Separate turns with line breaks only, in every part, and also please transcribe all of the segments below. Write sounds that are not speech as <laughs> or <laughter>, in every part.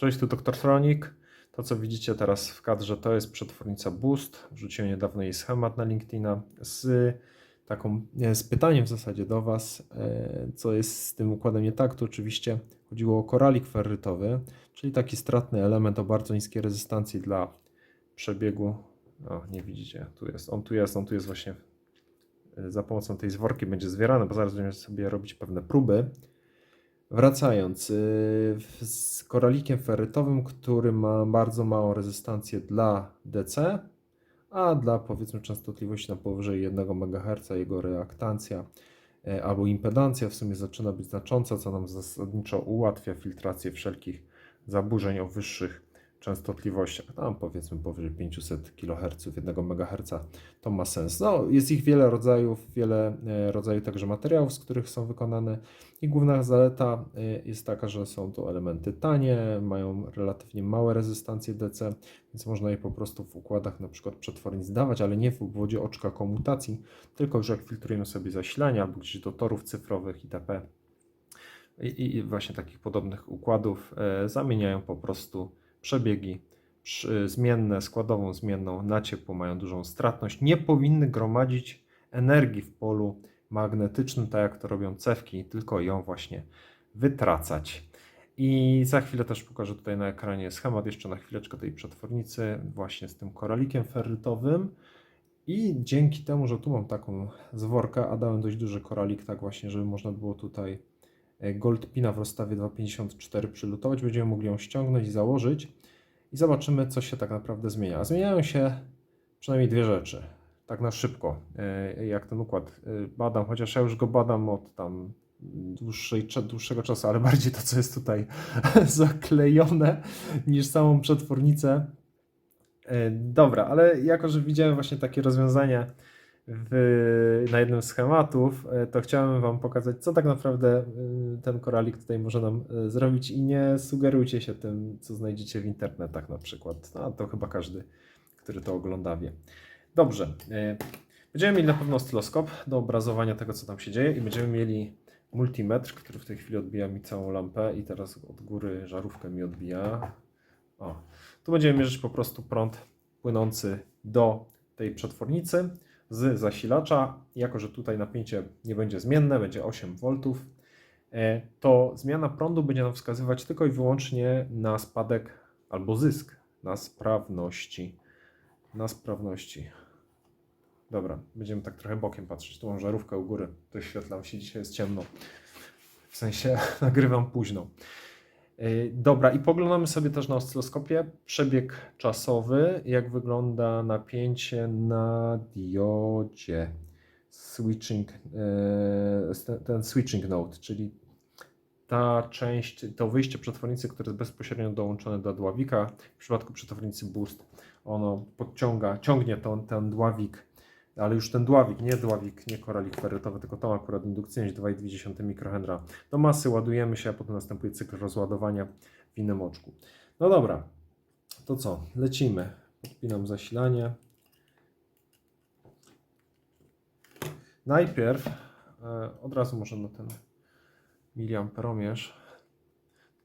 Cześć, tu Dr. Tronik. To, co widzicie teraz w kadrze, to jest przetwornica Boost. Wrzuciłem niedawno jej schemat na LinkedIna z taką, z pytaniem w zasadzie do Was, e, co jest z tym układem nie tak. Tu oczywiście chodziło o koralik ferrytowy, czyli taki stratny element o bardzo niskiej rezystancji dla przebiegu. O, nie widzicie, tu jest, on tu jest, on tu jest właśnie e, za pomocą tej zworki będzie zwierany, bo zaraz będziemy sobie robić pewne próby. Wracając, w- z koralikiem ferrytowym, który ma bardzo małą rezystancję dla DC, a dla powiedzmy częstotliwości na powyżej 1 MHz jego reaktancja e, albo impedancja w sumie zaczyna być znacząca, co nam zasadniczo ułatwia filtrację wszelkich zaburzeń o wyższych częstotliwościach, tam powiedzmy powyżej 500 kHz, 1 MHz, to ma sens. No, jest ich wiele rodzajów, wiele e, rodzajów także materiałów, z których są wykonane i główna zaleta y, jest taka, że są to elementy tanie, mają relatywnie małe rezystancje DC, więc można je po prostu w układach na przykład przetwornic dawać, ale nie w obwodzie oczka komutacji, tylko już jak filtrujemy sobie zasilania albo gdzieś do torów cyfrowych itp. I, i właśnie takich podobnych układów e, zamieniają po prostu przebiegi zmienne, składową zmienną na ciepło, mają dużą stratność, nie powinny gromadzić energii w polu magnetycznym, tak jak to robią cewki, tylko ją właśnie wytracać. I za chwilę też pokażę tutaj na ekranie schemat jeszcze na chwileczkę tej przetwornicy właśnie z tym koralikiem ferrytowym. I dzięki temu, że tu mam taką zworkę, a dałem dość duży koralik, tak właśnie, żeby można było tutaj e, Goldpina w rozstawie 2,54 przylutować, będziemy mogli ją ściągnąć i założyć i zobaczymy, co się tak naprawdę zmienia. Zmieniają się przynajmniej dwie rzeczy tak na szybko, e, jak ten układ e, badam, chociaż ja już go badam od tam dłuższej, dłuższego czasu, ale bardziej to, co jest tutaj <laughs> zaklejone, niż samą przetwornicę. Dobra, ale jako, że widziałem właśnie takie rozwiązanie w, na jednym z schematów, e, to chciałem Wam pokazać, co tak naprawdę e, ten koralik tutaj może nam e, zrobić i nie sugerujcie się tym, co znajdziecie w internetach na przykład. No, to chyba każdy, który to ogląda wie. Dobrze. Będziemy mieli na pewno oscyloskop do obrazowania tego, co tam się dzieje i będziemy mieli multimetr, który w tej chwili odbija mi całą lampę i teraz od góry żarówkę mi odbija. O. Tu będziemy mierzyć po prostu prąd płynący do tej przetwornicy z zasilacza. Jako, że tutaj napięcie nie będzie zmienne, będzie 8 V, e, to zmiana prądu będzie nam wskazywać tylko i wyłącznie na spadek albo zysk na sprawności. Na sprawności. Dobra, będziemy tak trochę bokiem patrzeć. Tu mam żarówkę u góry. Doświetlam się, dzisiaj jest ciemno. W sensie <laughs> nagrywam późno. Yy, Dobra, i poglądamy sobie też na oscyloskopie przebieg czasowy, jak wygląda napięcie na diodzie. Switching, ten- ten switching node, czyli ta część, to wyjście przetwornicy, które jest bezpośrednio dołączone do dławika. W przypadku przetwornicy Boost ono podciąga, ciągnie ten, ten dławik, ale już ten dławik, nie dławik, nie koralik ferrytowy, tylko tą akurat indukcyjność 2,2 mikrohenra do masy, ładujemy się, a potem następuje cykl rozładowania w innym oczku. No dobra, to co, lecimy. Podpinam zasilanie. Najpierw e, od razu może na ten miliamperomierz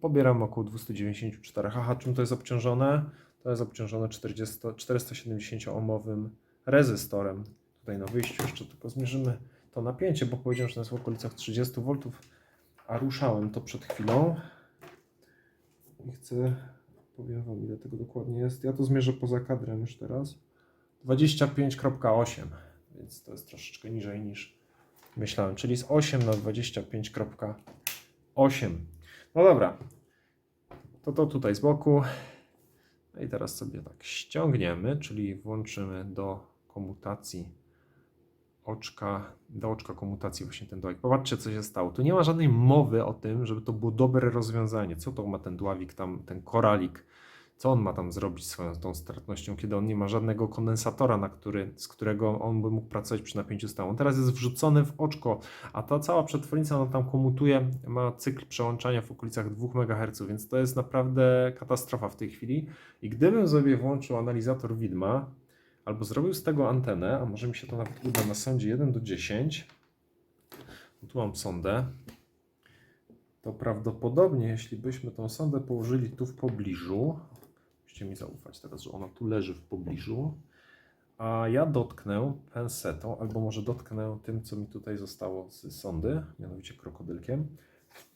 pobieram około 294. Aha, czym to jest obciążone? To jest obciążone 40, 470-ohmowym rezystorem. Tutaj na wyjściu jeszcze tylko zmierzymy to napięcie, bo powiedziałem, że to jest w okolicach 30 V, a ruszałem to przed chwilą. I chcę, powiem Wam ile tego dokładnie jest. Ja to zmierzę poza kadrem już teraz. 25.8, więc to jest troszeczkę niżej niż myślałem, czyli z 8 na 25.8. No dobra, to to tutaj z boku. No i teraz sobie tak ściągniemy, czyli włączymy do komutacji oczka, do oczka komutacji właśnie ten dławik. Popatrzcie, co się stało. Tu nie ma żadnej mowy o tym, żeby to było dobre rozwiązanie. Co to ma ten dławik tam, ten koralik? Co on ma tam zrobić swoją tą stratnością, kiedy on nie ma żadnego kondensatora, na który, z którego on by mógł pracować przy napięciu stałym. Teraz jest wrzucony w oczko, a ta cała przetwornica ona tam komutuje, ma cykl przełączania w okolicach 2 MHz, więc to jest naprawdę katastrofa w tej chwili. I gdybym sobie włączył analizator widma, albo zrobił z tego antenę, a może mi się to nawet uda na sądzie 1 do 10. Tu mam sondę. to prawdopodobnie, jeśli byśmy tą sondę położyli tu w pobliżu, musicie mi zaufać teraz, że ona tu leży w pobliżu, a ja dotknę pensetą, albo może dotknę tym, co mi tutaj zostało z sondy, mianowicie krokodylkiem,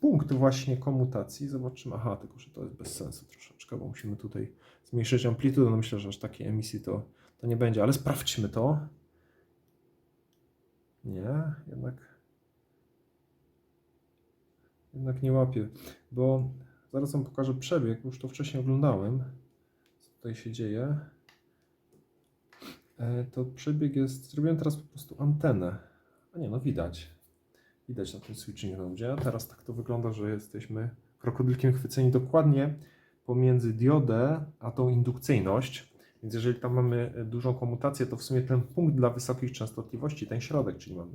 punkt właśnie komutacji. Zobaczymy. Aha, tylko że to jest bez sensu troszeczkę, bo musimy tutaj zmniejszyć amplitudę. No myślę, że aż takiej emisji to, to nie będzie, ale sprawdźmy to. Nie, jednak. Jednak nie łapię, bo zaraz Wam pokażę przebieg. Już to wcześniej oglądałem, co tutaj się dzieje. E, To przebieg jest. Zrobiłem teraz po prostu antenę. A nie, no widać. Widać na tym switching node. Teraz tak to wygląda, że jesteśmy krokodylkiem chwyceni dokładnie pomiędzy diodę a tą indukcyjność. Więc jeżeli tam mamy e, dużą komutację, to w sumie ten punkt dla wysokich częstotliwości, ten środek, czyli mamy,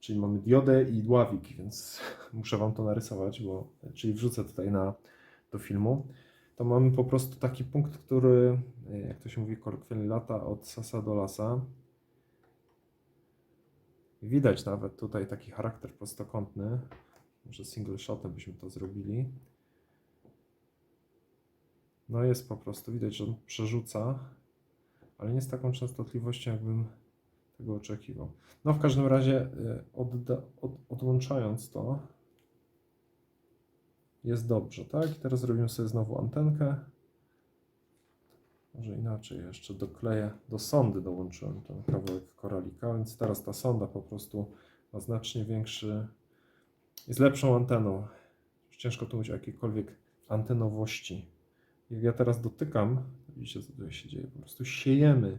czyli mamy diodę i dławik, więc <laughs> muszę Wam to narysować, bo, czyli wrzucę tutaj na, do filmu. To mamy po prostu taki punkt, który, e, jak to się mówi kolokwialnie, lata od sasa do lasa. Widać nawet tutaj taki charakter prostokątny. Może single shotem byśmy to zrobili. No jest po prostu, widać, że on przerzuca, ale nie z taką częstotliwością, jakbym tego oczekiwał. No w każdym razie y, od, odłączając to jest dobrze, tak? I teraz robimy sobie znowu antenkę. Może inaczej jeszcze dokleję, do sondy dołączyłem ten kawałek koralika, więc teraz ta sonda po prostu ma znacznie większy, jest lepszą anteną. Ciężko tu mówić o jakiejkolwiek antenowości. Jak ja teraz dotykam, widzicie co tutaj się dzieje, po prostu siejemy,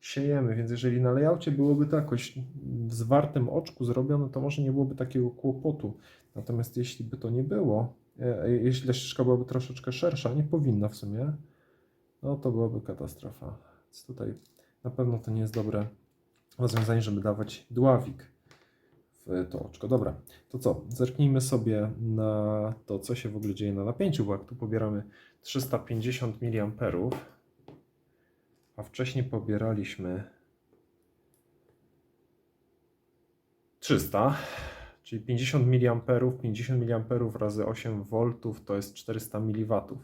siejemy, więc jeżeli na layoutie byłoby to jakoś w zwartym oczku zrobione, to może nie byłoby takiego kłopotu. Natomiast jeśli by to nie było, e, jeśli ta ścieżka byłaby troszeczkę szersza, nie powinna w sumie, no to byłaby katastrofa. Więc tutaj na pewno to nie jest dobre rozwiązanie, żeby dawać dławik w to oczko. Dobra, to co? Zerknijmy sobie na to, co się w ogóle dzieje na napięciu, bo jak tu pobieramy 350 mA, a wcześniej pobieraliśmy 300, czyli 50 mA, 50 mA razy 8 V to jest 400 mW.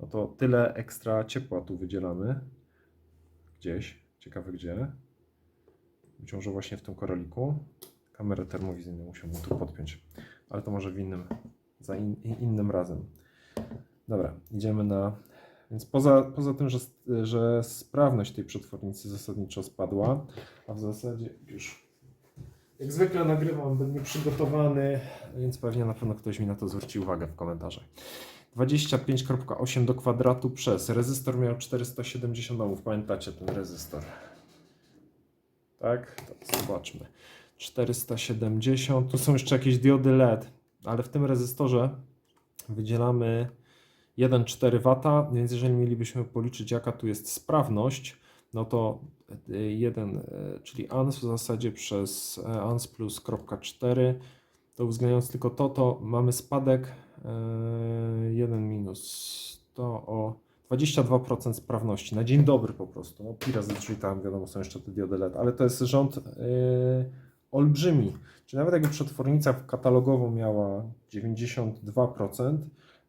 No to tyle ekstra ciepła tu wydzielamy. Gdzieś, ciekawe gdzie. Być może właśnie w tym koraliku. Kamerę termowizyjną musiałbym tu podpiąć, ale to może w innym, za in, innym razem. Dobra, idziemy na. Więc poza, poza tym, że, że sprawność tej przetwornicy zasadniczo spadła, a w zasadzie już jak zwykle nagrywam, będę nieprzygotowany, więc pewnie na pewno ktoś mi na to zwróci uwagę w komentarzach. 25.8 do kwadratu przez. Rezystor miał 470 ohmów. Pamiętacie ten rezystor? Tak? To zobaczmy. 470. Tu są jeszcze jakieś diody LED, ale w tym rezystorze wydzielamy 1,4 W, więc jeżeli mielibyśmy policzyć jaka tu jest sprawność, no to 1, czyli ans w zasadzie przez ans plus kropka 4, to uwzględniając tylko to, to mamy spadek 1 minus to o 22% sprawności. Na dzień dobry po prostu. No, pi razy 3 tam wiadomo są jeszcze te diody LED, ale to jest rząd yy, olbrzymi. Czyli nawet jakby przetwornica katalogowo miała 92%,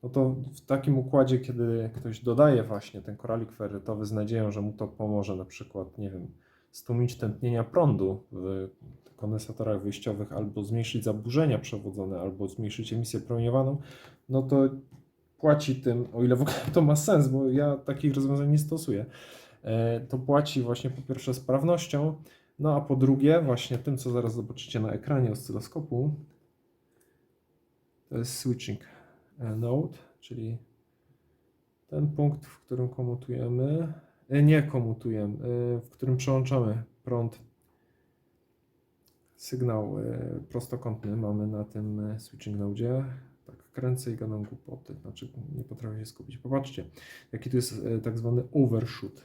no to w takim układzie, kiedy ktoś dodaje właśnie ten koralik ferrytowy z nadzieją, że mu to pomoże na przykład, nie wiem, stłumić tętnienia prądu w kondensatorach wyjściowych, albo zmniejszyć zaburzenia przewodzone, albo zmniejszyć emisję promieniowaną, no to płaci tym, o ile w ogóle to ma sens, bo ja takich rozwiązań nie stosuję, e, to płaci właśnie po pierwsze sprawnością, no a po drugie właśnie tym, co zaraz zobaczycie na ekranie oscyloskopu, to jest switching node, czyli ten punkt, w którym komutujemy, e, nie komutujemy, w którym przełączamy prąd sygnał e, prostokątny mamy na tym e, switching node. Tak, kręcę i gadam głupoty, znaczy nie potrafię się skupić. Popatrzcie, jaki tu jest e, tak zwany overshoot.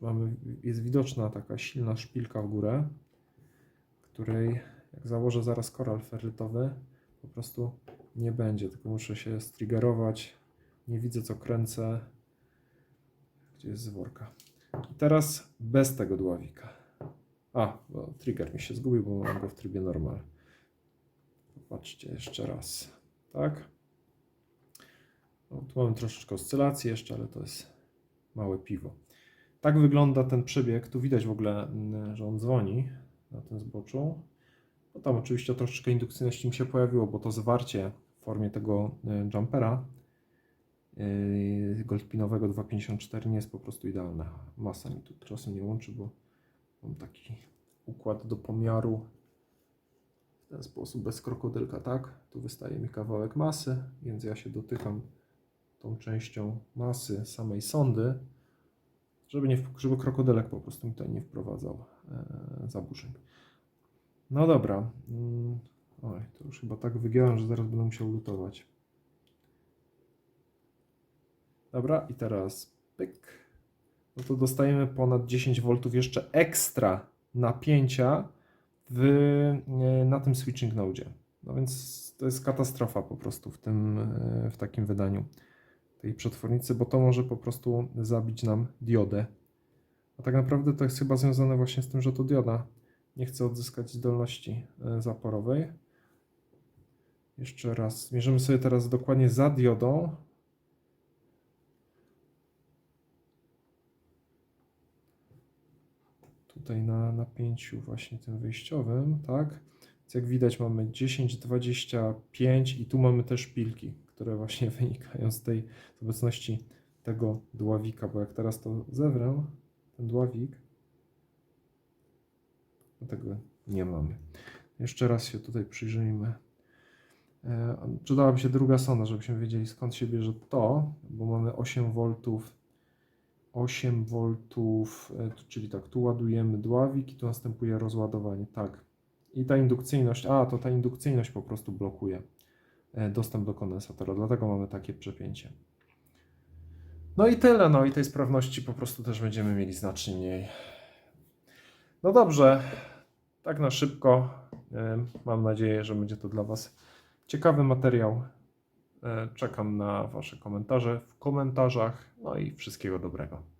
Mamy, jest widoczna taka silna szpilka w górę, której jak założę zaraz koral ferrytowy, po prostu nie będzie, tylko muszę się striggerować. Nie widzę co kręcę. Gdzie jest zworka? I teraz bez tego dławika. A, bo trigger mi się zgubił, bo mam go w trybie normal. Popatrzcie jeszcze raz. tak? No, tu mamy troszeczkę oscylacji jeszcze, ale to jest małe piwo. Tak wygląda ten przebieg. Tu widać w ogóle, mm, że on dzwoni na tym zboczu. No tam oczywiście troszeczkę indukcyjności mi się pojawiło, bo to zwarcie formie tego y, jumpera yy, goldpinowego 254 nie jest po prostu idealne. Masa mi tu czasem nie łączy, bo mam taki układ do pomiaru w ten sposób, bez krokodylka, tak? Tu wystaje mi kawałek masy, więc ja się dotykam tą częścią masy samej sondy, żeby, nie, żeby krokodylek po prostu mi tutaj nie wprowadzał e, zaburzeń. No dobra. Oj, to już chyba tak wygiąłem, że zaraz będę musiał lutować. Dobra, i teraz pyk. No to dostajemy ponad 10 V jeszcze ekstra napięcia w, e, na tym switching node. No więc to jest katastrofa po prostu w tym, e, w takim wydaniu tej przetwornicy, bo to może po prostu zabić nam diodę. A tak naprawdę to jest chyba związane właśnie z tym, że to dioda nie chce odzyskać zdolności e, zaporowej. Jeszcze raz, mierzymy sobie teraz dokładnie za diodą. Tutaj na napięciu właśnie tym wyjściowym, tak? Więc jak widać mamy 10, 25 i tu mamy też szpilki, które właśnie <laughs> wynikają z tej z obecności tego dławika, bo jak teraz to zewrę, ten dławik, to tego nie mamy. Jeszcze raz się tutaj przyjrzyjmy. E, Przydałaby się druga sonda, żebyśmy wiedzieli skąd się bierze to, bo mamy 8 V 8 V, czyli tak, tu ładujemy dławik i tu następuje rozładowanie, tak. I ta indukcyjność, a to ta indukcyjność po prostu blokuje e, dostęp do kondensatora, dlatego mamy takie przepięcie. No i tyle, no i tej sprawności po prostu też będziemy mieli znacznie mniej. No dobrze, tak na szybko. e, Mam nadzieję, że będzie to dla Was ciekawy materiał. E, Czekam na Wasze komentarze w komentarzach. No i wszystkiego dobrego.